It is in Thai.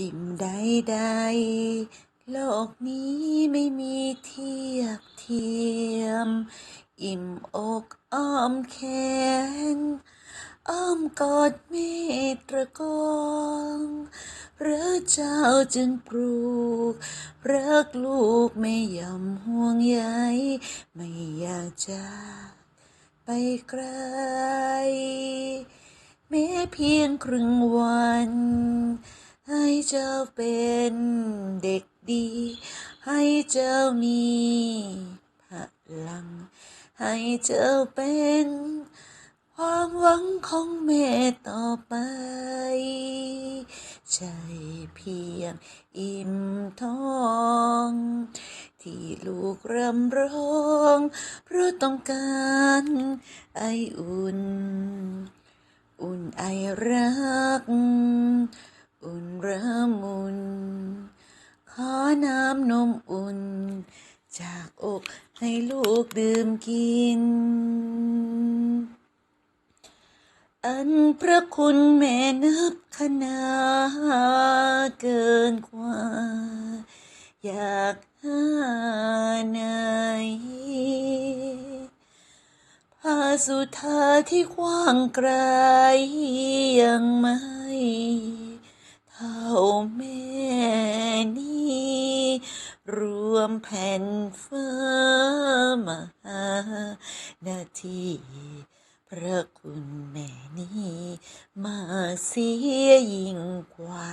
อิ่มใดใดโลกนี้ไม่มีเทียบเทียม อิ่มอกอ้อมแขนอ้อมกอดเมตตรกองพระเจ้าจึงปลูกรักลูกไม่ยอมห่วงใยไม่อยากจากไปไกลแม้เพียงครึ่งวัน ให้เจ้าเป็นเด็กดี ให้เจ้ามีพลัง ให้เจ้าเป็นความหวังของแม่ต่อไป ใช่เพียงอิ่มท้อง ที่ลูกรำร้อง เพราะต้องการไออุ่น อุ่นไอรัก อุ่นระมุน ขอน้ำนมอุ่น จากอกให้ลูกดื่มกิน อันพระคุณแม่นับขนาเกินกว่า อยากหาไหนพาสุธาที่กว้างไกลยังไม่ รวมแผ่นฟ้ามหานาทีพระคุณแม่นี้มาเสียยิ่งกว่า